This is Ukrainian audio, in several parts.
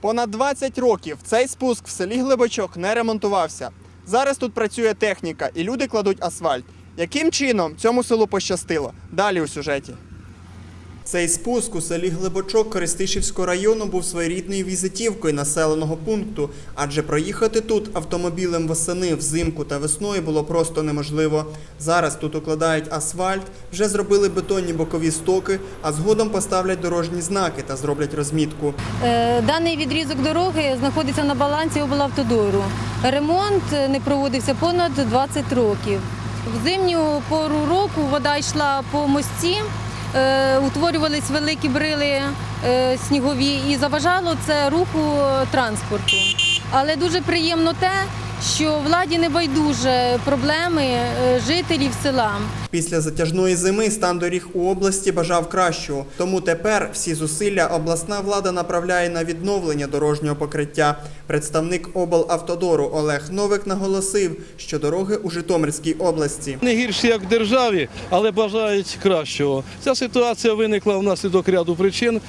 Понад 20 років цей спуск в селі Глибочок не ремонтувався. Зараз тут працює техніка і люди кладуть асфальт. Яким чином цьому селу пощастило? Далі у сюжеті. Цей спуск у селі Глибочок Користишівського району був своєрідною візитівкою населеного пункту, адже проїхати тут автомобілем восени, взимку та весною було просто неможливо. Зараз тут укладають асфальт, вже зробили бетонні бокові стоки, а згодом поставлять дорожні знаки та зроблять розмітку. Е, Даний відрізок дороги знаходиться на балансі облавтодору. Ремонт е, не проводився понад 20 років. В зимню пору року вода йшла по мості, утворювались великі брили е, снігові і заважало це руху транспорту. Але дуже приємно те, що владі не байдуже проблеми е, жителів села. Після затяжної зими стан доріг у області бажав кращого. Тому тепер всі зусилля обласна влада направляє на відновлення дорожнього покриття. Представник облавтодору Олег Новик наголосив, що дороги у Житомирській області Не гірші, як в державі, але бажають кращого. Ця ситуація виникла внаслідок ряду причин.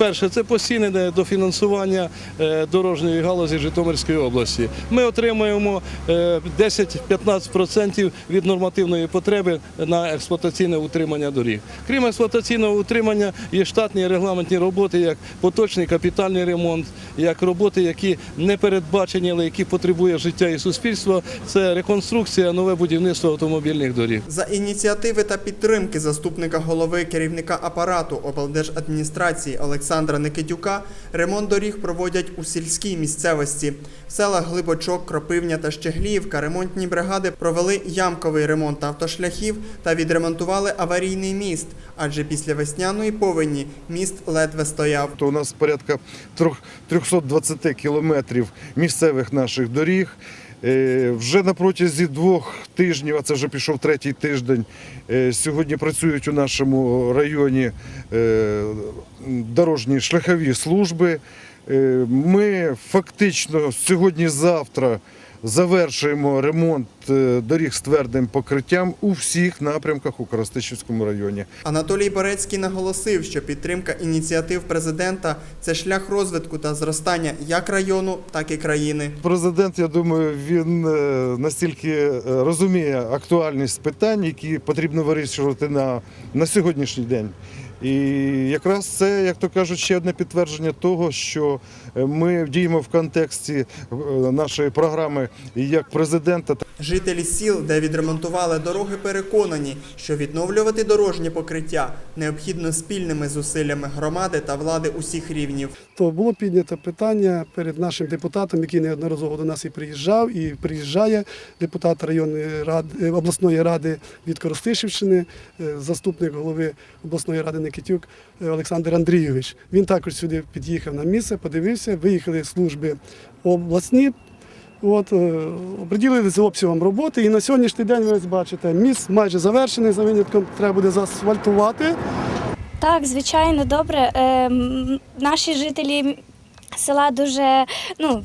Перше, це постійне дофінансування е, дорожньої галузі Житомирської області. Ми отримуємо е, 10-15% від нормативної потреби на експлуатаційне утримання доріг. Крім експлуатаційного утримання, є штатні регламентні роботи, як поточний капітальний ремонт, як роботи, які не передбачені, але які потребує життя і суспільства. Це реконструкція, нове будівництво автомобільних доріг. за ініціативи та підтримки заступника голови керівника апарату облдержадміністрації Олександра Никитюка ремонт доріг проводять у сільській місцевості. В селах Глибочок, Кропивня та Щегліївка ремонтні бригади провели ямковий ремонт автошляхів та відремонтували аварійний міст, адже після весняної повені міст ледве стояв. То у нас порядка трьох- 320 кілометрів місцевих наших доріг. Е, Вже на протязі двох тижнів, а це вже пішов третій тиждень. е, Сьогодні працюють у нашому районі е, дорожні шляхові служби. Ми фактично сьогодні-завтра завершуємо ремонт е, доріг з твердим покриттям у всіх напрямках у Коростишівському районі. Анатолій Борецький наголосив, що підтримка ініціатив президента це шлях розвитку та зростання як району, так і країни. Президент, я думаю, він е, настільки е, розуміє актуальність питань, які потрібно вирішувати на, на сьогоднішній день. І якраз це, як то кажуть, ще одне підтвердження того, що е, ми діємо в контексті е, нашої програми як президента, Жителі сіл, де відремонтували дороги, переконані, що відновлювати дорожнє покриття необхідно спільними зусиллями громади та влади усіх рівнів. то було піднято питання перед нашим депутатом, який неодноразово до нас і приїжджав, і приїжджає депутат районної ради е, обласної ради від Коростишівщини, е, заступник голови обласної ради Никитюк е, Олександр Андрійович. Він також сюди під'їхав на місце, подивився, виїхали служби обласні. От, е, приділилися обсягом роботи, і на сьогоднішній день ви бачите, міст майже завершений, за винятком треба буде заасфальтувати. Так, звичайно, добре. Ем, наші жителі села дуже ну,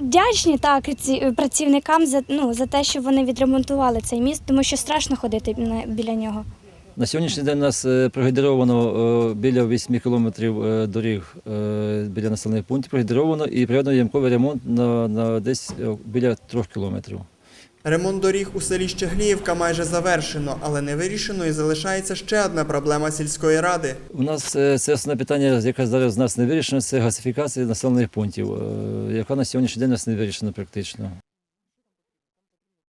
вдячні так, ці, працівникам за, ну, за те, що вони відремонтували цей міст, тому що страшно ходити біля нього. На сьогоднішній день у нас е, прогідровано е, біля 8 кілометрів е, доріг біля населених пунктів, прогідровано і проведено ямковий ремонт на, на десь біля 3 кілометрів. Ремонт доріг у селі Щегліївка майже завершено, але невирішеною залишається ще одна проблема сільської ради. У нас це основне питання, яке зараз у нас не вирішено, це газифікація населених пунктів, яка на сьогоднішній день у нас не вирішена практично.